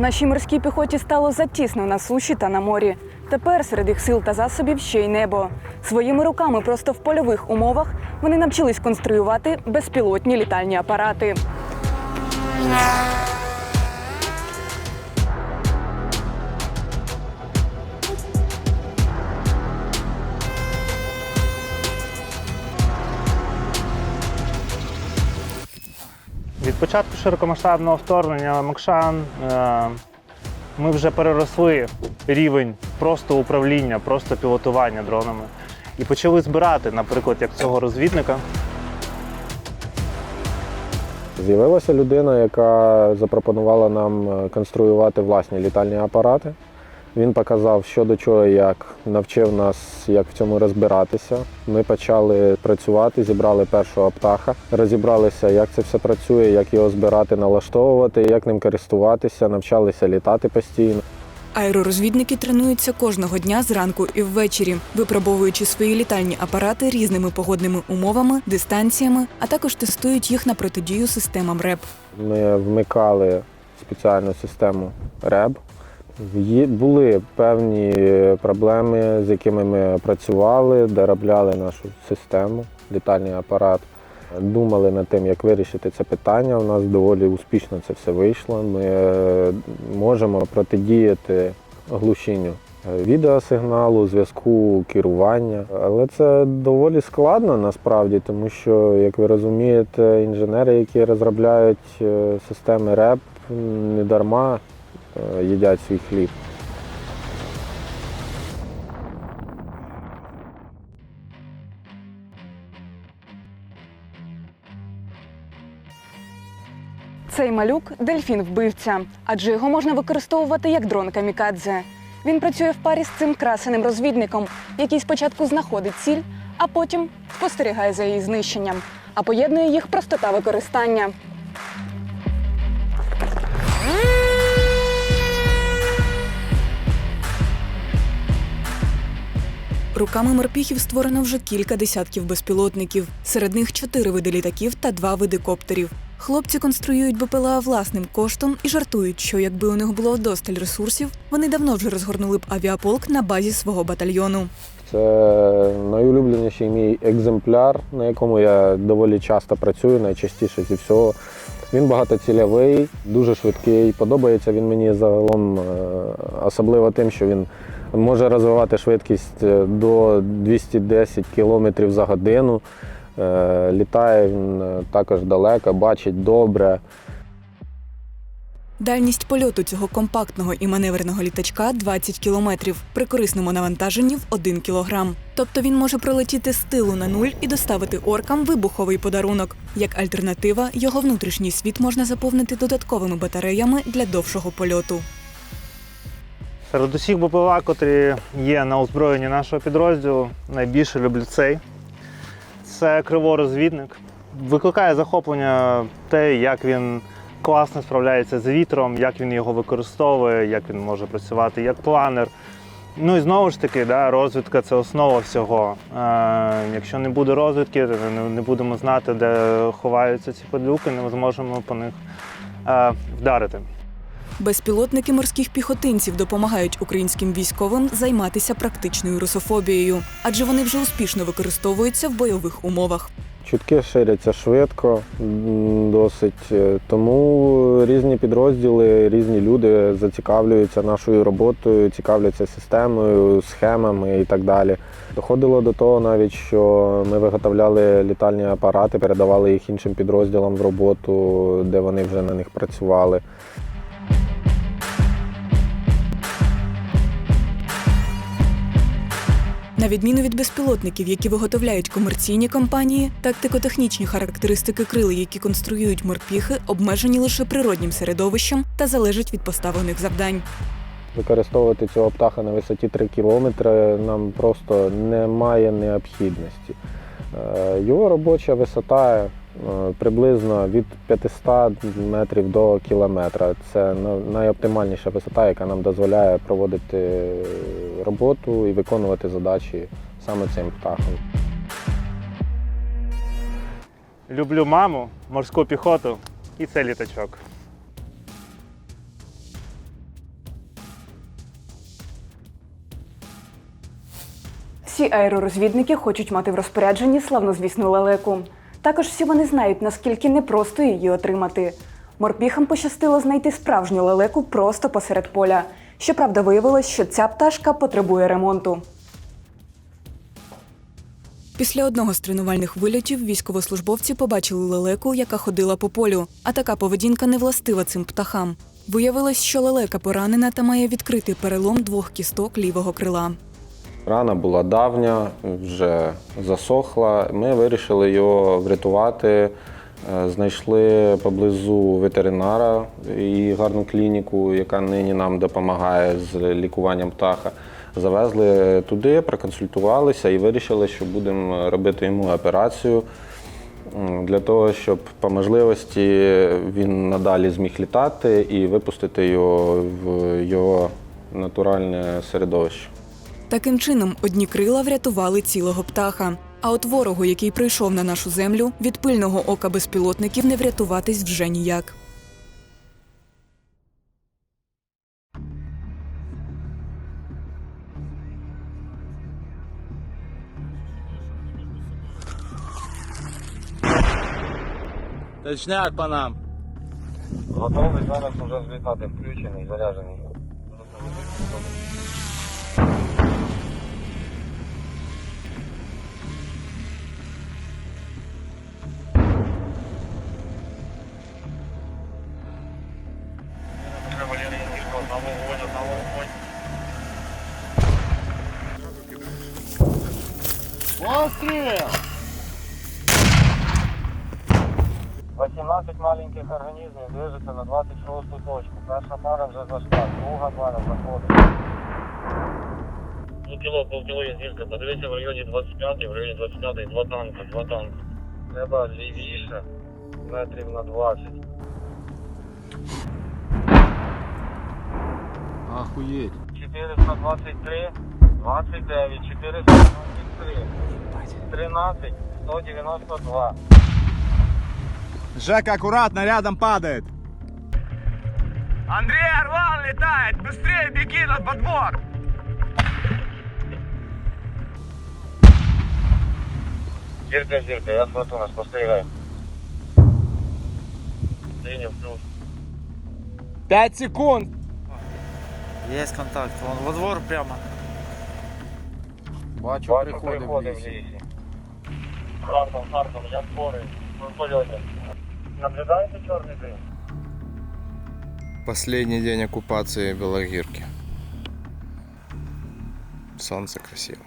Нашій морській піхоті стало затісно на суші та на морі. Тепер серед їх сил та засобів ще й небо. Своїми руками просто в польових умовах вони навчились конструювати безпілотні літальні апарати. Початку широкомасштабного вторгнення Мокшан е, ми вже переросли рівень просто управління, просто пілотування дронами. І почали збирати, наприклад, як цього розвідника. З'явилася людина, яка запропонувала нам е, конструювати власні літальні апарати. Він показав, що до чого, і як навчив нас, як в цьому розбиратися. Ми почали працювати, зібрали першого птаха, розібралися, як це все працює, як його збирати, налаштовувати, як ним користуватися, навчалися літати постійно. Аеророзвідники тренуються кожного дня зранку і ввечері, випробовуючи свої літальні апарати різними погодними умовами, дистанціями, а також тестують їх на протидію системам РЕП. Ми вмикали спеціальну систему РЕБ. Були певні проблеми, з якими ми працювали, доробляли нашу систему, літальний апарат. Думали над тим, як вирішити це питання. У нас доволі успішно це все вийшло. Ми е, можемо протидіяти глушінню е, відеосигналу, зв'язку, керування. Але це доволі складно насправді, тому що, як ви розумієте, інженери, які розробляють е, системи РЕП, не дарма їдять свій хліб. Цей малюк дельфін-вбивця, адже його можна використовувати як дрон камікадзе. Він працює в парі з цим красеним розвідником, який спочатку знаходить ціль, а потім спостерігає за її знищенням, а поєднує їх простота використання. Руками морпіхів створено вже кілька десятків безпілотників. Серед них чотири види літаків та два види коптерів. Хлопці конструюють БПЛА власним коштом і жартують, що якби у них було вдосталь ресурсів, вони давно вже розгорнули б авіаполк на базі свого батальйону. Це найулюбленіший мій екземпляр, на якому я доволі часто працюю, найчастіше зі всього. Він багатоцільовий, дуже швидкий. Подобається він мені загалом е, особливо тим, що він може розвивати швидкість е, до 210 км за годину. Е, Літає він також далеко, бачить добре. Дальність польоту цього компактного і маневреного літачка 20 кілометрів при корисному навантаженні в 1 кілограм. Тобто він може пролетіти з тилу на нуль і доставити оркам вибуховий подарунок. Як альтернатива, його внутрішній світ можна заповнити додатковими батареями для довшого польоту. Серед усіх БПЛА, котрі є на озброєнні нашого підрозділу, найбільше люблю цей. Це криворозвідник. Викликає захоплення те, як він класно справляється з вітром, як він його використовує, як він може працювати як планер. Ну і знову ж таки, да, розвідка це основа всього. Е, якщо не буде розвідки, то не, будемо знати, де ховаються ці падлюки, не зможемо по них е, вдарити. Безпілотники морських піхотинців допомагають українським військовим займатися практичною русофобією, адже вони вже успішно використовуються в бойових умовах. Чутки ширяться швидко, досить. Е, Тому різні підрозділи, різні люди зацікавлюються нашою роботою, цікавляться системою, схемами і так далі. Доходило до того навіть, що ми виготовляли літальні апарати, передавали їх іншим підрозділам в роботу, де вони вже на них працювали. На відміну від безпілотників, які виготовляють комерційні компанії, тактико-технічні характеристики крил, які конструюють морпіхи, обмежені лише природнім середовищем та залежать від поставлених завдань. Використовувати цього птаха на висоті 3 кілометри нам просто немає необхідності. Е, Його робоча висота е, приблизно від 500 метрів до кілометра. Це найоптимальніша висота, яка нам дозволяє проводити роботу і виконувати задачі саме цим птахом. Люблю маму, морську піхоту і це літачок. Всі аеророзвідники хочуть мати в розпорядженні славнозвісну лелеку. Також всі вони знають, наскільки непросто її отримати. Морпіхам пощастило знайти справжню лелеку просто посеред поля. Щоправда, виявилось, що ця пташка потребує ремонту. Після одного з тренувальних вильотів військовослужбовці побачили лелеку, яка ходила по полю. А така поведінка не властива цим птахам. Виявилось, що лелека поранена та має відкритий перелом двох кісток лівого крила. Рана була давня, вже засохла. Ми вирішили його врятувати. Е, Знайшли поблизу ветеринара і гарну клініку, яка нині нам допомагає з лікуванням птаха. Завезли туди, проконсультувалися і вирішили, що будемо робити йому операцію для того, щоб по можливості він надалі зміг літати і випустити його в його натуральне середовище. Таким чином, одні крила врятували цілого птаха. А от ворогу, який прийшов на нашу землю, від пильного ока безпілотників не врятуватись вже ніяк. Точняк по нам. Готовий зараз вже злітати, включений, заряджений. Постріл! 18 маленьких організмів движеться на 26 точку. Перша пара вже зайшла, друга пара заходить. Ну, кіло, полкіло є зірка. Подивіться в районі 25, в районі 25 два танка, два танка. Треба лівіше, метрів на 20. Охуєть. 423, 29, 423, 13, 192. Жека, аккуратно, рядом падает. Андрей Орлан летает! Быстрее беги на подбор! Зірка, зірка, я фотона, спостерігаю. Лінія плюс. 5 секунд. Есть контакт, вон во двор прямо. Бачу, приходи в лісі. Хартом, Хартом, я спорий. Ви в польоті. Наблюдаєте чорний дим? Последний день оккупации Белогирки. Солнце красиво.